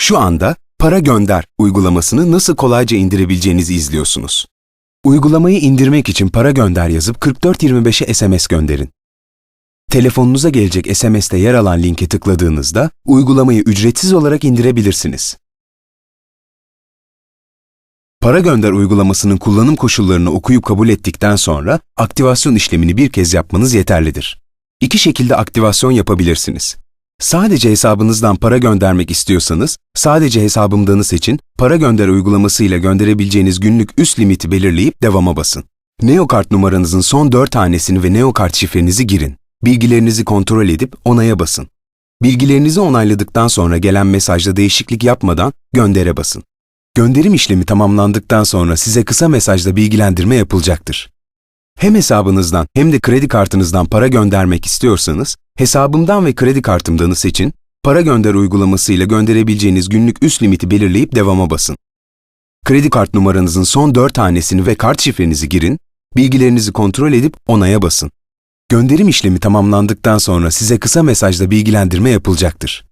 Şu anda Para Gönder uygulamasını nasıl kolayca indirebileceğinizi izliyorsunuz. Uygulamayı indirmek için Para Gönder yazıp 4425'e SMS gönderin. Telefonunuza gelecek SMS'te yer alan linke tıkladığınızda uygulamayı ücretsiz olarak indirebilirsiniz. Para Gönder uygulamasının kullanım koşullarını okuyup kabul ettikten sonra aktivasyon işlemini bir kez yapmanız yeterlidir. İki şekilde aktivasyon yapabilirsiniz. Sadece hesabınızdan para göndermek istiyorsanız, sadece hesabımdanı seçin, para gönder uygulamasıyla gönderebileceğiniz günlük üst limiti belirleyip devama basın. Neokart numaranızın son 4 tanesini ve Neokart şifrenizi girin. Bilgilerinizi kontrol edip onaya basın. Bilgilerinizi onayladıktan sonra gelen mesajda değişiklik yapmadan göndere basın. Gönderim işlemi tamamlandıktan sonra size kısa mesajla bilgilendirme yapılacaktır. Hem hesabınızdan hem de kredi kartınızdan para göndermek istiyorsanız, hesabımdan ve kredi kartımdanı seçin, para gönder uygulamasıyla gönderebileceğiniz günlük üst limiti belirleyip devama basın. Kredi kart numaranızın son 4 tanesini ve kart şifrenizi girin, bilgilerinizi kontrol edip onaya basın. Gönderim işlemi tamamlandıktan sonra size kısa mesajla bilgilendirme yapılacaktır.